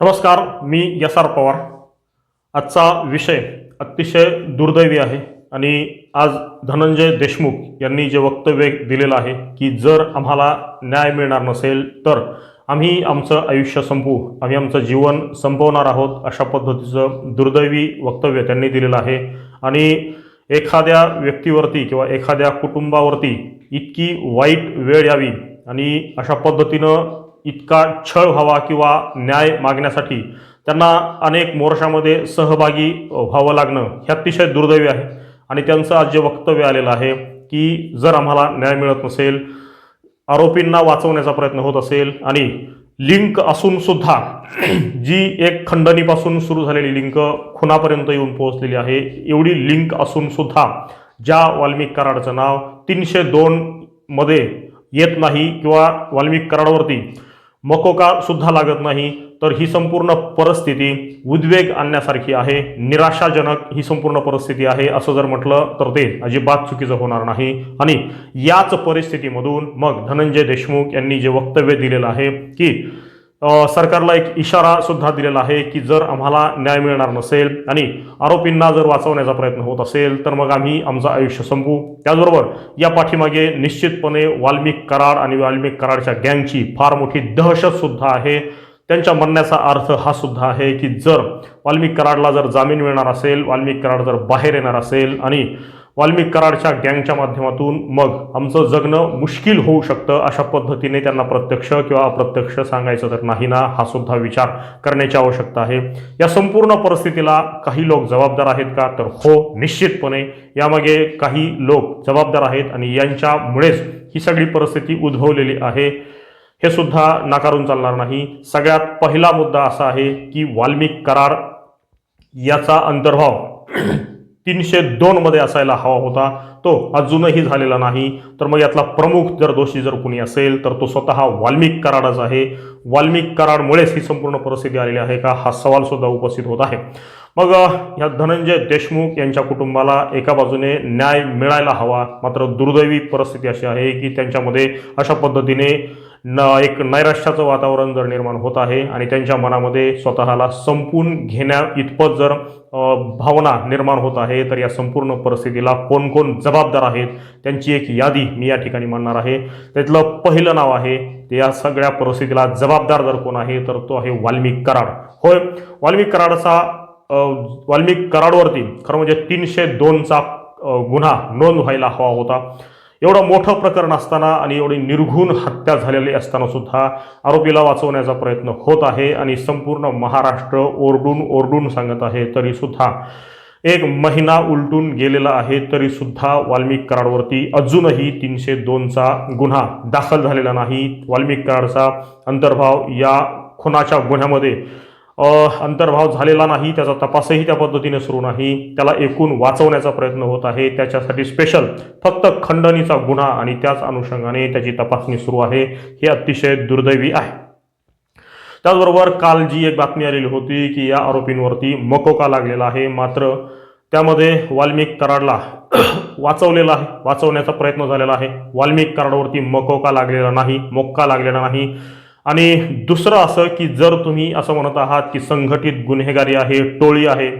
नमस्कार मी S R Pawar. आजचा विषय अतिशय दुर्दैवी आहे आणि आज धनंजय देशमुख यांनी जे वक्तव्य दिलेलं आहे की जर आम्हाला न्याय मिळणार नसेल तर आम्ही आमचं आयुष्य संपवू आम्ही आमचं जीवन संपवणार आहोत अशा पद्धतीचं दुर्दैवी वक्तव्य त्यांनी दिलेलं आहे. आणि एखाद्या व्यक्तीवरती किंवा एखाद्या कुटुंबावरती इतकी वाईट वेळ यावी आणि अशा पद्धतीनं इतका छळ व्हावा किंवा न्याय मागण्यासाठी त्यांना अनेक मोर्चामध्ये सहभागी व्हावं लागणं हे अतिशय दुर्दैवी आहे. आणि त्यांचं आज जे वक्तव्य आलेलं आहे की जर आम्हाला न्याय मिळत नसेल आरोपींना वाचवण्याचा प्रयत्न होत असेल आणि लिंक असूनसुद्धा जी एक खंडणीपासून सुरू झालेली लिंक खुनापर्यंत येऊन पोहोचलेली आहे एवढी लिंक असूनसुद्धा ज्या वाल्मिक कराडचं नाव तीनशे दोनमध्ये येत नाही किंवा वाल्मिक कराडवरती मकोका सुद्धा लागत नाही तर ही संपूर्ण परिस्थिती उद्वेग आणण्यासारखी आहे. निराशाजनक ही संपूर्ण परिस्थिती आहे असं जर म्हटलं तर ते अजिबात चुकीचं होणार नाही. आणि याच परिस्थितीमधून मग धनंजय देशमुख यांनी जे वक्तव्य दिलेलं आहे की सरकारला एक इशारा सुद्धा दिलेला आहे की जर आम्हाला न्याय मिळणार नसेल आणि आरोपींना जर वाचवण्याचा प्रयत्न होत असेल तर मग आम्ही आमचं आयुष्य संपवू. त्याचबरोबर या पाठीमागे निश्चितपणे वाल्मिक कराड आणि वाल्मिक कराडच्या गँगची फार मोठी दहशत सुद्धा आहे. त्यांच्या म्हणण्याचा अर्थ हा सुद्धा आहे की जर वाल्मिक कराडला जर जामीन मिळणार असेल वाल्मिक कराड जर बाहेर येणार असेल आणि वाल्मिक कराडच्या गँगच्या माध्यमातून मग आमचं जगणं मुश्किल होऊ शकतं अशा पद्धतीने त्यांना प्रत्यक्ष किंवा अप्रत्यक्ष सांगायचं तर नाही ना हा सुद्धा विचार करण्याची आवश्यकता आहे. या संपूर्ण परिस्थितीला काही लोक जबाबदार आहेत का? तर हो निश्चितपणे. यामागे काही लोक जबाबदार आहेत आणि यांच्यामुळेच ही सगळी परिस्थिती उद्भवलेली आहे. हे सुद्धा नाकारून चालणार नाही. सगळ्यात पहिला मुद्दा असा आहे की वाल्मिक करार याचा अंतर्भाव तीनशे दोनमध्ये असायला हवा होता. तो अजूनही झालेला नाही. तर मग यातला प्रमुख जर दोषी जर कुणी असेल तर तो स्वतः वाल्मिक कराडच आहे. वाल्मिक कराडमुळेच ही संपूर्ण परिस्थिती आलेली आहे का? हा सवाल सुद्धा उपस्थित होत आहे. मग ह्या या धनंजय देशमुख यांच्या कुटुंबाला एका बाजूने न्याय मिळायला हवा. मात्र दुर्दैवी परिस्थिती अशी आहे की त्यांच्यामध्ये अशा पद्धतीने न एक नैराश्याचं वातावरण जर निर्माण होत आहे आणि त्यांच्या मनामध्ये स्वतःला संपून घेण्या इतपत जर भावना निर्माण होत आहे तर या संपूर्ण परिस्थितीला कोण कोण जबाबदार आहेत त्यांची एक यादी मी या ठिकाणी मांडणार आहे. त्यातलं पहिलं नाव आहे ते या सगळ्या परिस्थितीला जबाबदार जर कोण आहे तर तो आहे वाल्मिक कराड. होय वाल्मिक कराडचा वाल्मिक कराडवरती खरं म्हणजे तीनशे दोनचा गुन्हा नोंद व्हायला हवा होता. एवढं मोठं प्रकरण असताना आणि एवढी निर्घुण हत्या झालेली असताना सुद्धा आरोपीला वाचवण्याचा प्रयत्न होत आहे आणि संपूर्ण महाराष्ट्र ओरडून ओरडून सांगत आहे तरीसुद्धा एक महिना उलटून गेलेला आहे तरीसुद्धा वाल्मिक कराडवरती अजूनही तीनशे दोनचा गुन्हा दाखल झालेला नाही. वाल्मिक कराडचा अंतर्भाव या खुनाच्या गुन्ह्यामध्ये अंतर्भाव झालेला नाही त्याचा तपासही त्या पद्धतीने सुरू नाही त्याला एकूण वाचवण्याचा प्रयत्न होत आहे त्याच्यासाठी स्पेशल फक्त खंडणीचा गुन्हा आणि त्याच अनुषंगाने त्याची तपासणी सुरू आहे हे अतिशय दुर्दैवी आहे. त्याचबरोबर काल जी एक बातमी आलेली होती की या आरोपींवरती मकोका लागलेला आहे मात्र त्यामध्ये वाल्मिक कराडला वाचवलेला आहे वाचवण्याचा प्रयत्न झालेला आहे. वाल्मिक कराडवरती मकोका लागलेला नाही मोक्का लागलेला नाही. आणि दुसरं असं की जर तुम्ही असं म्हणत आहात की संघटित गुन्हेगारी आहे टोळी आहे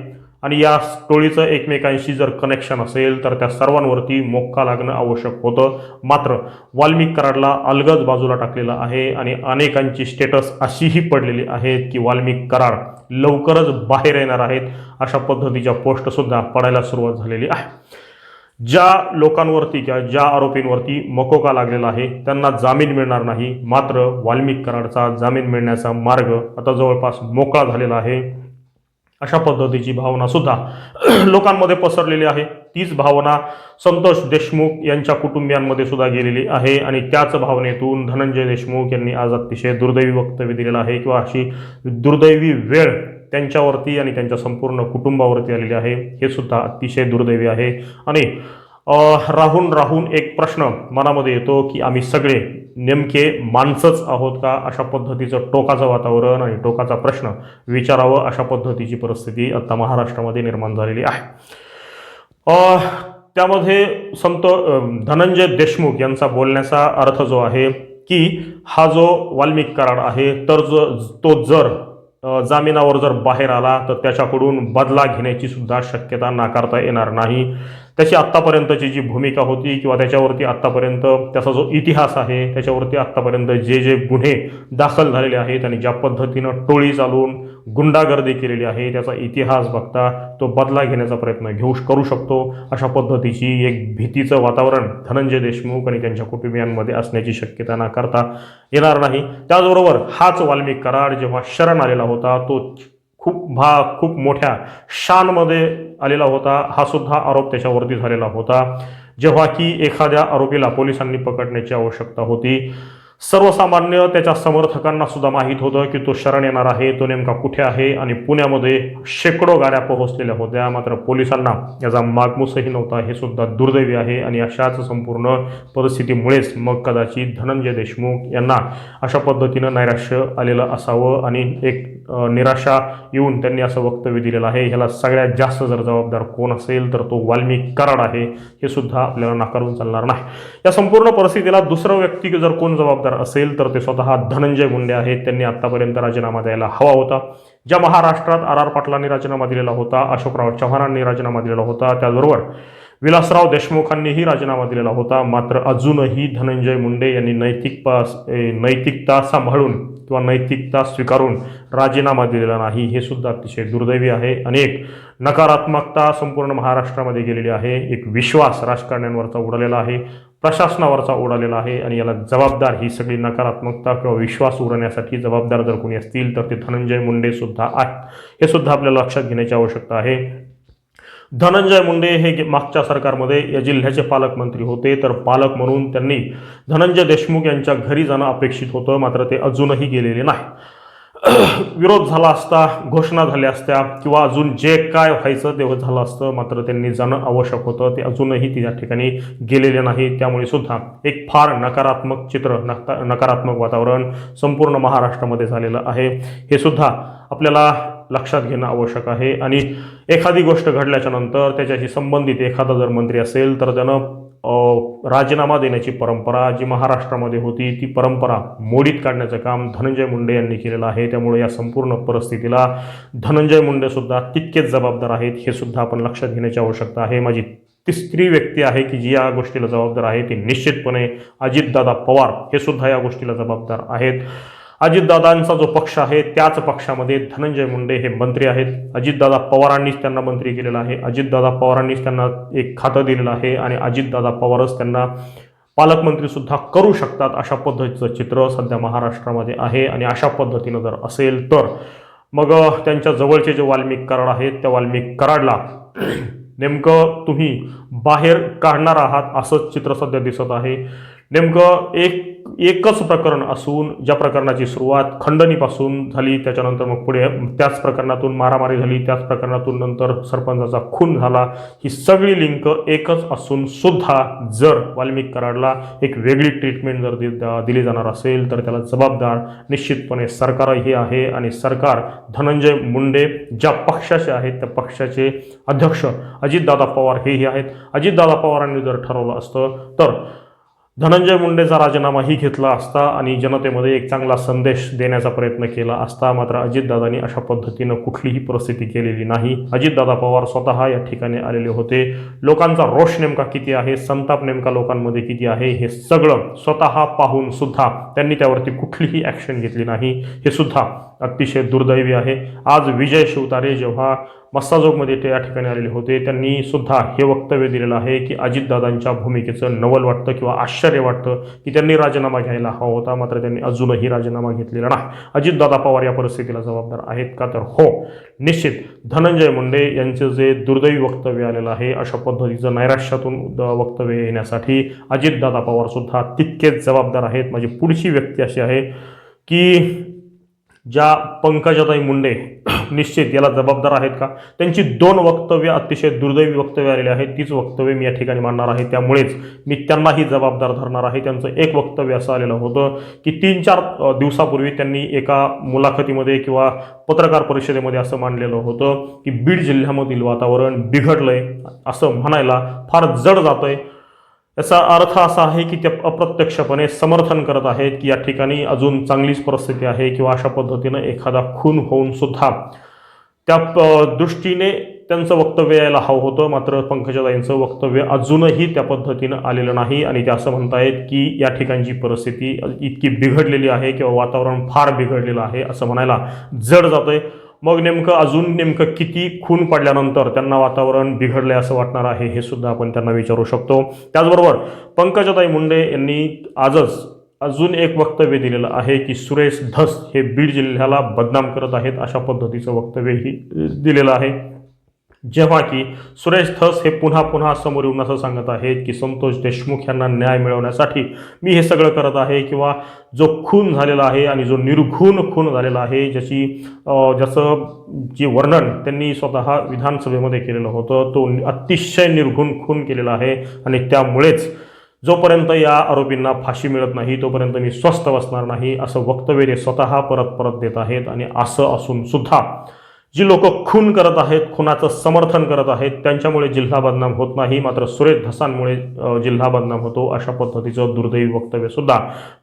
आणि या टोळीचं एकमेकांशी जर कनेक्शन असेल तर त्या सर्वांवरती मोक्का लागणं आवश्यक होतं. मात्र वाल्मिक कराडला अलगद बाजूला टाकलेलं आहे आणि अनेकांची स्टेटस अशीही पडलेली आहेत की वाल्मिक कराड लवकरच बाहेर येणार आहेत अशा पद्धतीच्या पोस्टसुद्धा पडायला सुरुवात झालेली आहे. ज्या लोकांवरती किंवा ज्या आरोपींवरती मकोका लागलेला आहे त्यांना जामीन मिळणार नाही. मात्र वाल्मिक कराडचा जामीन मिळण्याचा मार्ग आता जवळपास मोकळा झालेला आहे. अशा पद्धतीची भावना सुद्धा लोकांमध्ये पसरलेली आहे. तीच भावना संतोष देशमुख यांच्या कुटुंबियांमध्ये सुद्धा गेलेली आहे आणि त्याच भावनेतून धनंजय देशमुख यांनी आज अतिशय दुर्दैवी वक्तव्य दिलेलं आहे किंवा अशी दुर्दैवी वेळ त्यांच्यावरती आणि त्यांच्या संपूर्ण कुटुंबावरती आलेली आहे. हे सुद्धा अतिशय दुर्दैवी आहे. आणि राहून राहून एक प्रश्न मनामध्ये येतो की आम्ही सगळे नेमके माणसंच आहोत का अशा पद्धतीचं टोकाचं वातावरण आणि टोकाचा प्रश्न विचारावं अशा पद्धतीची परिस्थिती आता महाराष्ट्रामध्ये निर्माण झालेली आहे. त्यामध्ये संत धनंजय देशमुख यांचा बोलण्याचा अर्थ जो आहे की हा जो वाल्मिक करार आहे तर जो तो जर जामिनावर जर बाहेर आला तर त्याच्याकडून बदला घेण्याची सुद्धा शक्यता नाकारता येणार नाही. त्याची आत्तापर्यंतची जी भूमिका होती किंवा त्याच्यावरती आत्तापर्यंत त्याचा जो इतिहास आहे त्याच्यावरती आत्तापर्यंत जे जे गुन्हे दाखल झालेले आहेत आणि ज्या पद्धतीनं टोळी चालून गुंडागर्दी केलेली आहे त्याचा इतिहास बघता तो बदला घेण्याचा प्रयत्न घेऊ करू शकतो. अशा पद्धतीची एक भीतीचं वातावरण धनंजय देशमुख आणि त्यांच्या कुटुंबियांमध्ये असण्याची शक्यता नाकारता येणार नाही. त्याचबरोबर हाच वाल्मिक करार जेव्हा शरण आलेला होता तो खूप भा खूप मोठ्या शानमध्ये आलेला होता. हा सुद्धा आरोप त्याच्यावरती झालेला होता. जेव्हा की एखाद्या आरोपीला पोलिसांनी पकडण्याची आवश्यकता होती सर्वसामान्य त्याच्या समर्थकांना सुद्धा माहीत होतं की तो शरण येणार आहे. तो नेमका कुठे आहे आणि पुण्यामध्ये शेकडो गाड्या पोहोचलेल्या होत्या. मात्र पोलिसांना याचा मागमूसही नव्हता. हे सुद्धा दुर्दैवी आहे आणि अशाच संपूर्ण परिस्थितीमुळेच मग कदाचित धनंजय देशमुख यांना अशा पद्धतीनं नैराश्य आलेलं असावं आणि एक निराशा येऊन त्यांनी असं वक्तव्य दिलेलं आहे. ह्याला सगळ्यात जास्त जर जबाबदार कोण असेल तर तो वाल्मिक कराड आहे. हे सुद्धा आपल्याला नाकारून चालणार नाही. या संपूर्ण परिस्थितीला दुसरं व्यक्ती जर कोण जबाबदार असेल तर ते स्वतः धनंजय मुंडे आहेत. त्यांनी आत्तापर्यंत राजीनामा द्यायला हवा होता. ज्या महाराष्ट्रात आर आर पाटलांनी राजीनामा दिलेला होता अशोकराव चव्हाणांनी राजीनामा दिलेला होता त्याचबरोबर विलासराव देशमुखांनीही राजीनामा दिलेला होता. मात्र अजूनही धनंजय मुंडे यांनी नैतिक नैतिकता सांभाळून किंवा नैतिकता स्वीकारून राजीनामा दिलेला नाही हे सुद्धा अतिशय दुर्दैवी आहे. अनेक नकारात्मकता संपूर्ण महाराष्ट्रामध्ये गेलेली आहे. एक विश्वास राजकारण्यांवरचा उडालेला आहे. प्रशासनावरचा उडालेला आहे आणि याला जबाबदार ही सगळी नकारात्मकता किंवा विश्वास उडवण्यासाठी जबाबदार जर कोणी असतील तर ते धनंजय मुंडे सुद्धा आहेत. हे सुद्धा आपल्याला लक्षात घेण्याची आवश्यकता आहे. धनंजय मुंडे हे मागच्या सरकारमध्ये या जिल्ह्याचे पालकमंत्री होते. तर पालक म्हणून त्यांनी धनंजय देशमुख यांच्या घरी जाणं अपेक्षित होतं मात्र ते अजूनही गेलेले नाही विरोध झाला असता घोषणा झाल्या असत्या किंवा अजून जे काय व्हायचं ते झालं असतं मात्र त्यांनी जाणं आवश्यक होतं. ते अजूनही त्या ठिकाणी गेलेले नाही. त्यामुळे सुद्धा एक फार नकारात्मक चित्र नका नकारात्मक वातावरण संपूर्ण महाराष्ट्रामध्ये झालेलं आहे. हे सुद्धा आपल्याला लक्षात घेणं आवश्यक आहे. आणि एखादी गोष्ट घडल्याच्या नंतर त्याच्याशी संबंधित एखादा जर मंत्री असेल तर त्यानं राजीनामा देण्याची परंपरा जी महाराष्ट्रामध्ये होती ती परंपरा मोडीत काढण्याचं काम धनंजय मुंडे यांनी केलेलं आहे. त्यामुळे या संपूर्ण परिस्थितीला धनंजय मुंडेसुद्धा तितकेच जबाबदार आहेत हे सुद्धा आपण लक्षात घेण्याची आवश्यकता आहे. माझी तिसरी व्यक्ती आहे की जी या गोष्टीला जबाबदार आहे ती निश्चितपणे अजितदादा पवार हे सुद्धा या गोष्टीला जबाबदार आहेत. अजितदादांचा जो पक्ष आहे त्याच पक्षामध्ये धनंजय मुंडे हे मंत्री आहेत. अजितदादा पवारांनीच त्यांना मंत्री केलेला आहे. अजितदादा पवारांनीच त्यांना एक खातं दिलेलं आहे आणि अजितदादा पवारच त्यांना पालकमंत्रीसुद्धा करू शकतात अशा पद्धतीचं चित्र सध्या महाराष्ट्रामध्ये आहे आणि अशा पद्धतीनं जर असेल तर. मग त्यांच्या जवळचे जे वाल्मिक कराड आहेत त्या वाल्मिक कराडला नेमकं तुम्ही बाहेर काढणार आहात असंच चित्र सध्या दिसत आहे. नेमकं एक एकच प्रकरण असून ज्या प्रकरणाची सुरुवात खंडणीपासून झाली त्याच्यानंतर मग पुढे त्याच प्रकरणातून मारामारी झाली त्याच प्रकरणातून नंतर सरपंचाचा खून झाला. ही सगळी लिंक एकच असून सुद्धा जर वाल्मिक कराडला एक वेगळी ट्रीटमेंट जर दि- दिली जाणार असेल तर त्याला जबाबदार निश्चितपणे सरकारही आहे आणि सरकार धनंजय मुंडे ज्या पक्षाचे आहेत त्या पक्षाचे अध्यक्ष अजितदादा पवार हेही आहेत. अजितदादा पवारांनी जर ठरवलं असतं तर धनंजय मुंडेचा राजीनामाही घेतला असता आणि जनतेमध्ये एक चांगला संदेश देण्याचा प्रयत्न केला असता मात्र अजितदादांनी अशा पद्धतीनं कुठलीही परिस्थिती केलेली नाही. अजितदादा पवार स्वतः या ठिकाणी आलेले होते. लोकांचा रोष नेमका किती आहे? संताप नेमका लोकांमध्ये किती आहे? हे सगळं स्वतः पाहून सुद्धा त्यांनी त्यावरती कुठलीही ॲक्शन घेतली नाही. हे सुद्धा अतिशय दुर्दैवी आहे. आज विजय शिवतारे जेव्हा मस्साजोगमध्ये ते या ठिकाणी आलेले होते. त्यांनी सुद्धा हे वक्तव्य दिलेलं आहे की अजितदादांच्या भूमिकेचं नवल वाटतं किंवा आश्चर्य वाटतं की त्यांनी राजीनामा घ्यायला हवा होता मात्र त्यांनी अजूनही राजीनामा घेतलेला नाही. अजितदादा पवार या परिस्थितीला जबाबदार आहेत का तर हो निश्चित. धनंजय मुंडे यांचं जे दुर्दैवी वक्तव्य आलेलं आहे अशा पद्धतीचं नैराश्यातून द- वक्तव्य येण्यासाठी अजितदादा पवारसुद्धा तितकेच जबाबदार आहेत. माझी पुढची व्यक्ती अशी आहे की ज्या पंकजाताई मुंडे निश्चित याला जबाबदार आहेत का? त्यांची दोन वक्तव्य अतिशय दुर्दैवी वक्तव्य आलेली आहेत. तीच वक्तव्य मी या ठिकाणी मांडणार आहे. त्यामुळेच मी त्यांनाही जबाबदार धरणार आहे. त्यांचं एक वक्तव्य असं आलेलं होतं की तीन चार दिवसापूर्वी त्यांनी एका मुलाखतीमध्ये किंवा पत्रकार परिषदेमध्ये असं मांडलेलं होतं की बीड जिल्ह्यामधील वातावरण बिघडलं आहे असं म्हणायला फार जड जातं आहे याचा अर्थ असा आहे की ते अप्रत्यक्षपणे समर्थन करत आहेत की या ठिकाणी अजून चांगलीच परिस्थिती आहे किंवा अशा पद्धतीनं एखादा खून होऊन सुद्धा त्या प- दृष्टीने त्यांचं वक्तव्य यायला हवं होतं. मात्र पंकजाताईंचं वक्तव्य अजूनही त्या पद्धतीनं आलेलं नाही आणि ते असं म्हणतायत की या ठिकाणची परिस्थिती इतकी बिघडलेली आहे किंवा वातावरण फार बिघडलेलं आहे असं म्हणायला जड जातंय. मग नेमकं अजून नेमकं किती खून पडल्यानंतर त्यांना वातावरण बिघडलंय असं वाटणार आहे हे सुद्धा आपण त्यांना विचारू शकतो. त्याचबरोबर पंकजाताई मुंडे यांनी आजच अजून एक वक्तव्य दिलेलं आहे की सुरेश धस हे बीड जिल्ह्याला बदनाम करत आहेत अशा पद्धतीचं वक्तव्यही दिलेलं आहे. जेव्हा की सुरेश धस हे पुन्हा पुन्हा समोर येऊन असं सांगत आहेत की संतोष देशमुख यांना न्याय मिळवण्यासाठी मी हे सगळं करत आहे किंवा जो खून झालेला आहे आणि जो निर्घून खून झालेला आहे ज्याची ज्याचं जे वर्णन त्यांनी स्वतः विधानसभेमध्ये केलेलं होतं तो अतिशय निर्घून खून केलेला आहे आणि त्यामुळेच जोपर्यंत या आरोपींना फाशी मिळत नाही तोपर्यंत मी स्वस्थ बसणार नाही असं वक्तव्य ते स्वतः परत परत देत आहेत आणि असं असूनसुद्धा जी लोक खून करत आहेत खुनाचं समर्थन करत आहेत त्यांच्यामुळे जिल्हा बदनाम होत नाही. मात्र सुरेश धसांमुळे जिल्हा बदनाम होतो अशा पद्धतीचं दुर्दैवी वक्तव्य सुद्धा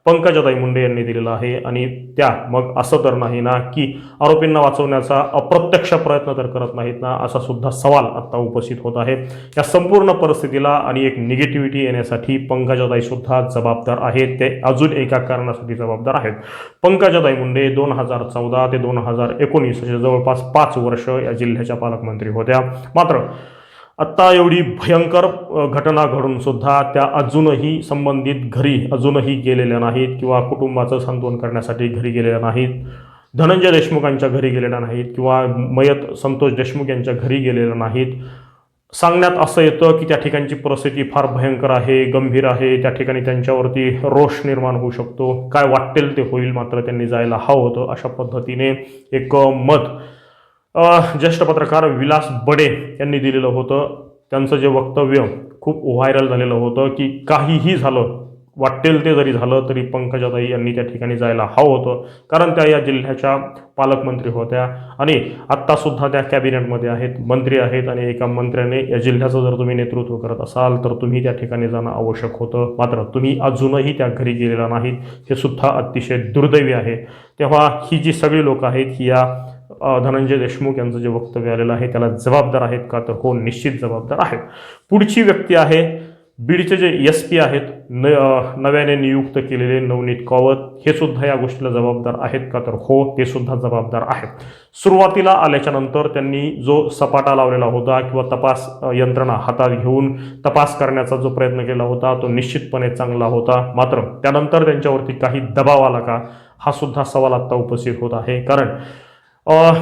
पंकजाताई मुंडे यांनी दिलेलं आहे. आणि त्या मग असं तर नाही ना की आरोपींना वाचवण्याचा अप्रत्यक्ष प्रयत्न तर करत नाहीत ना असा सुद्धा सवाल आत्ता उपस्थित होत आहे. या संपूर्ण परिस्थितीला आणि एक निगेटिव्हिटी येण्यासाठी पंकजाताई सुद्धा जबाबदार आहेत. ते अजून एका कारणासाठी जबाबदार आहेत. पंकजाताई मुंडे दोन हजार चौदा ते दोन हजार एकोणीस जवळपास जवळपास पाच वर्ष या जिल्ह्याच्या पालकमंत्री होत्या. मात्र आत्ता एवढी भयंकर घटना घडून सुद्धा त्या अजूनही संबंधित घरी अजूनही गेलेल्या नाहीत किंवा कुटुंबाचं सांत्वन करण्यासाठी घरी गेलेल्या नाहीत. धनंजय देशमुखांच्या घरी गेलेल्या नाहीत किंवा मयत संतोष देशमुख यांच्या घरी गेलेल्या नाहीत. सांगण्यात असं येतं की त्या ठिकाणची परिस्थिती फार भयंकर आहे गंभीर आहे. त्या ठिकाणी त्यांच्यावरती रोष निर्माण होऊ शकतो. काय वाटेल ते होईल मात्र त्यांनी जायला हवं होतं अशा पद्धतीने एक मत ज्येष्ठ पत्रकार विलास बडे यांनी दिलेलं होतं. त्यांचं जे वक्तव्य खूप व्हायरल झालेलं होतं की काहीही झालं वाटेल ते जरी झालं तरी पंकजाताई यांनी त्या ठिकाणी जायला हवं होतं. कारण त्या या जिल्ह्याच्या पालकमंत्री होत्या आणि आत्तासुद्धा त्या कॅबिनेटमध्ये आहेत मंत्री आहेत आणि एका मंत्र्याने या जिल्ह्याचं जर तुम्ही नेतृत्व करत असाल तर तुम्ही त्या ठिकाणी जाणं आवश्यक होतं. मात्र तुम्ही अजूनही त्या घरी गेलेला नाहीत. हे सुद्धा अतिशय दुर्दैवी आहे. तेव्हा ही जी सगळी लोक आहेत ही या धनंजय देशमुख यांचं जे वक्तव्य आलेलं आहे त्याला जबाबदार आहेत का? तर हो निश्चित जबाबदार आहेत. पुढची व्यक्ती आहे बीडचे जे एस पी आहेत न नव्याने नियुक्त केलेले नवनीत कावत हे सुद्धा या गोष्टीला जबाबदार आहेत का? तर हो ते सुद्धा जबाबदार आहेत. सुरुवातीला आल्याच्यानंतर त्यांनी जो सपाटा लावलेला होता किंवा तपास यंत्रणा हातात घेऊन तपास करण्याचा जो प्रयत्न केला होता तो निश्चितपणे चांगला होता. मात्र त्यानंतर त्यांच्यावरती काही दबाव आला का? हा सुद्धा सवाल आत्ता उपस्थित होत आहे. कारण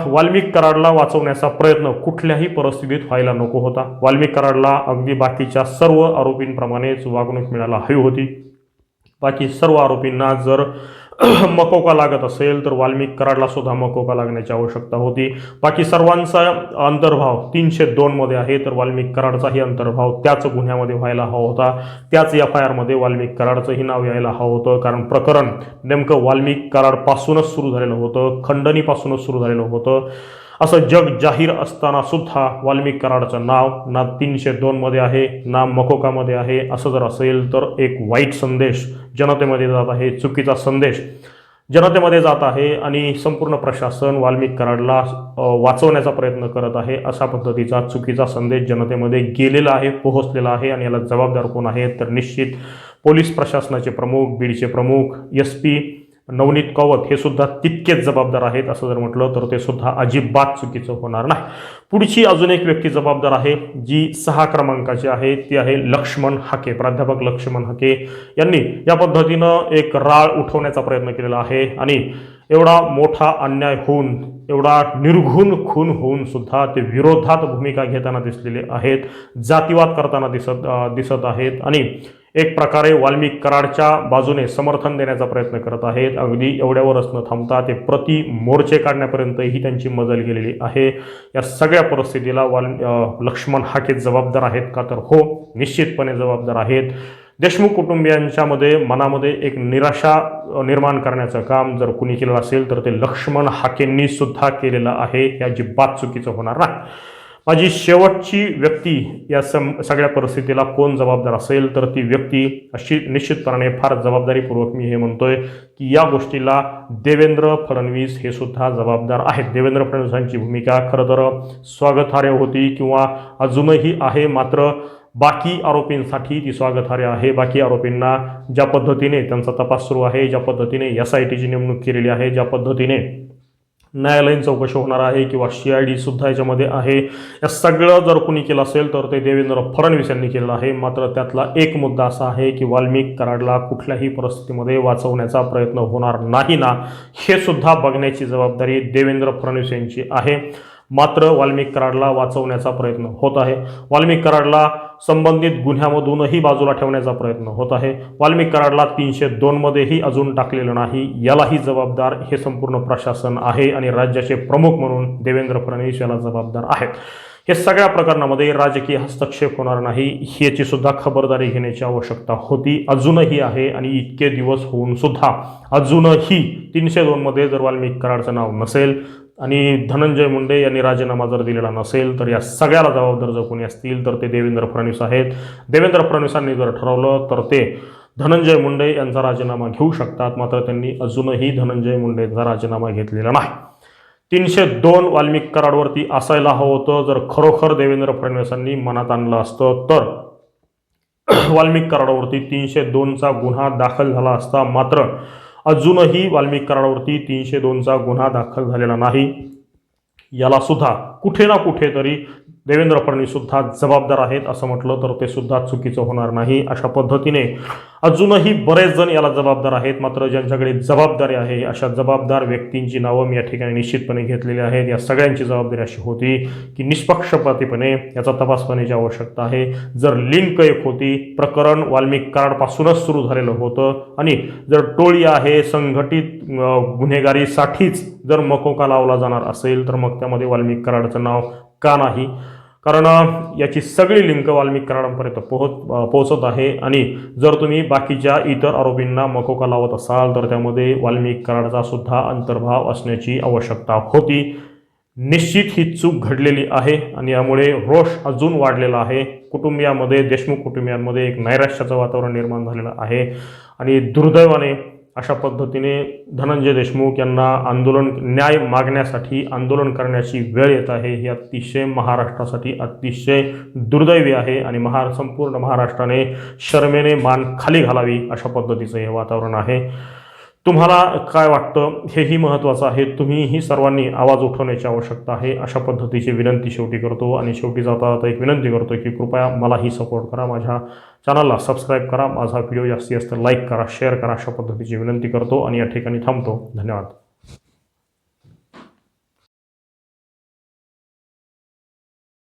वाल्मिक कराडला वाचवण्याचा प्रयत्न कुठल्याही परिस्थितीत व्हायला नको होता. वाल्मिक कराडला अगदी बाकीच्या सर्व आरोपींप्रमाणेच वागणूक मिळायला हवी होती. बाकी सर्व आरोपींना जर मकोका लागत असेल तर वाल्मिक कराडला सुद्धा मकोका लागण्याची आवश्यकता होती. बाकी सर्वांचा अंतर्भाव तीनशे दोनमध्ये आहे तर वाल्मिक कराडचाही अंतर्भाव त्याच गुन्ह्यामध्ये व्हायला हवा होता. त्याच एफ आय आरमध्ये वाल्मिक कराडचंही नाव यायला हवं होतं कारण प्रकरण नेमकं वाल्मिक कराडपासूनच सुरू झालेलं होतं खंडणीपासूनच सुरू झालेलं होतं. असं जग जाहीर असताना सुद्धा वाल्मिक कराडचं नाव ना तीनशे दोनमध्ये आहे ना मकोकामध्ये आहे. असं जर असेल तर एक वाईट संदेश जनतेमध्ये जात आहे चुकीचा संदेश जनतेमध्ये जात आहे आणि संपूर्ण प्रशासन वाल्मिक कराडला वाचवण्याचा प्रयत्न करत आहे. अशा पद्धतीचा चुकीचा संदेश जनतेमध्ये गेलेला आहे पोहोचलेला आहे आणि याला जबाबदार कोण आहे? तर निश्चित पोलीस प्रशासनाचे प्रमुख बीडचे प्रमुख एस पी नवनीत कौवत हे सुद्धा तितकेच जबाबदार आहेत असं जर म्हटलं तर ते सुद्धा अजिबात चुकीचं होणार नाही. पुढची अजून एक व्यक्ती जबाबदार आहे जी सहा क्रमांकाची आहे ती आहे लक्ष्मण हाके प्राध्यापक लक्ष्मण हाके यांनी या पद्धतीनं एक राळ उठवण्याचा प्रयत्न केलेला आहे आणि एवढा मोठा अन्याय होऊन एवढा निर्घुण खून होऊन सुद्धा ते विरोधात भूमिका घेताना दिसलेले आहेत जातीवाद करताना दिसत दिसत आहेत आणि एक प्रकारे वाल्मिक कराडच्या बाजूने समर्थन देण्याचा प्रयत्न करत आहेत. अगदी एवढ्यावरच न थांबता ते प्रति मोर्चे काढण्यापर्यंतही त्यांची मजल गेलेली आहे. या सगळ्या परिस्थितीला वाल लक्ष्मण हाके जबाबदार आहेत का तर हो निश्चितपणे जबाबदार आहेत. देशमुख कुटुंबियांच्यामध्ये मनामध्ये एक निराशा निर्माण करण्याचं काम जर कुणी केलं असेल तर ते लक्ष्मण हाकेंनी सुद्धा केलेलं आहे. हे बात चुकीचं होणार नाही. माझी शेवटची व्यक्ती या सम सगळ्या परिस्थितीला कोण जबाबदार असेल तर ती व्यक्ती अशी निश्चितपणे फार जबाबदारीपूर्वक मी हे म्हणतोय की या गोष्टीला देवेंद्र फडणवीस हे सुद्धा जबाबदार आहेत. देवेंद्र फडणवीसांची भूमिका खरं तर स्वागतार्ह होती किंवा अजूनही आहे मात्र बाकी आरोपींसाठी ती स्वागतार्ह आहे. बाकी आरोपींना ज्या पद्धतीने त्यांचा तपास सुरू आहे ज्या पद्धतीने एस आय टीची नेमणूक केलेली आहे ज्या पद्धतीने न्यायालयीन चौकशी होणार आहे किंवा सी आय डी सुद्धा याच्यामध्ये आहे. या सगळं जर कुणी केलं असेल तर ते देवेंद्र फडणवीस यांनी केलेलं आहे. मात्र त्यातला एक मुद्दा असा आहे की वाल्मिक कराडला कुठल्याही परिस्थितीमध्ये वाचवण्याचा प्रयत्न होणार नाही ना हे सुद्धा बघण्याची जबाबदारी देवेंद्र फडणवीस यांची आहे. मात्र वाल्मिक कराडला वाचवण्याचा प्रयत्न होत आहे. वाल्मिक कराडला संबंधित गुन्ह्यामधूनही बाजूला ठेवण्याचा प्रयत्न होत आहे. वाल्मिक कराडला तीनशे दोनमध्येही अजून टाकलेलं नाही. यालाही जबाबदार हे संपूर्ण प्रशासन आहे आणि राज्याचे प्रमुख म्हणून देवेंद्र फडणवीस याला जबाबदार आहेत. हे सगळ्या प्रकरणामध्ये राजकीय हस्तक्षेप होणार नाही ह्याची सुद्धा खबरदारी घेण्याची आवश्यकता होती. अजूनही आहे आणि इतके दिवस होऊन सुद्धा अजूनही तीनशे दोनमध्ये जर वाल्मिक कराडचं नाव नसेल आणि धनंजय मुंडे यांनी राजीनामा जर दिलेला नसेल तर या सगळ्याला जबाबदार जर कोणी असतील तर ते देवेंद्र फडणवीस आहेत. देवेंद्र फडणवीसांनी जर ठरवलं तर ते धनंजय मुंडे यांचा राजीनामा घेऊ शकतात मात्र त्यांनी अजूनही धनंजय मुंडेचा राजीनामा घेतलेला नाही. तीनशे दोन वाल्मिक कराडवरती असायला हवं होतं. जर खरोखर देवेंद्र फडणवीसांनी मनात आणलं असतं तर वाल्मिक कराडावरती तीनशे दोनचा गुन्हा दाखल झाला असता मात्र अजूनही वाल्मिक कराडावरती तीनशे दोनचा गुन्हा दाखल झालेला नाही. याला सुद्धा कुठे ना कुठेतरी देवेंद्र फडणवीस सुद्धा जबाबदार आहेत असं म्हटलं तर ते सुद्धा चुकीचं होणार नाही अशा पद्धतीने अजूनही बरेच जण याला जबाबदार आहेत. मात्र ज्यांच्याकडे जबाबदारी आहे अशा जबाबदार व्यक्तींची नावं मी या ठिकाणी निश्चितपणे घेतलेली आहेत. या सगळ्यांची जबाबदारी अशी होती की निष्पक्षपातीपणे याचा तपास करण्याची आवश्यकता आहे. जर लिंक एक होती प्रकरण वाल्मिक कराडपासूनच सुरू झालेलं होतं आणि जर टोळी आहे संघटित गुन्हेगारीसाठीच जर मकोका लावला जाणार असेल तर मग त्यामध्ये वाल्मिक कराडचं नाव का नाही? कारण याची सगळी लिंक वाल्मिक कराडांपर्यंत पोहोच पोहोचत आहे. आणि जर तुम्ही बाकीच्या इतर आरोपींना मकोका लावत असाल तर त्यामध्ये वाल्मिक कराडचा सुद्धा अंतर्भाव असण्याची आवश्यकता होती. निश्चित ही चूक घडलेली आहे आणि यामुळे रोष अजून वाढलेला आहे. कुटुंबियामध्ये देशमुख कुटुंबियांमध्ये एक नैराश्याचं वातावरण निर्माण झालेलं आहे. आणि दुर्दैवाने अशा पद्धतीने धनंजय देशमुख यांना आंदोलन न्याय मागण्यासाठी आंदोलन करण्याची वेळ येत आहे. ही अतिशय महाराष्ट्रासाठी अतिशय दुर्दैवी आहे आणि महा संपूर्ण महाराष्ट्राने शर्मेने मान खाली घालावी अशा पद्धतीचं हे वातावरण आहे. तुम्हाला काय वाटतं? हेही महत्त्वाचं आहे. तुम्हीही सर्वांनी आवाज उठवण्याची आवश्यकता आहे. अशा पद्धतीची विनंती शेवटी करतो आणि शेवटी जाता जाता एक विनंती करतो की कृपया मलाही सपोर्ट करा. माझ्या चॅनलला सबस्क्राईब करा. माझा व्हिडिओ जास्तीत जास्त लाईक करा शेअर करा. अशा पद्धतीची विनंती करतो आणि या ठिकाणी थांबतो. धन्यवाद.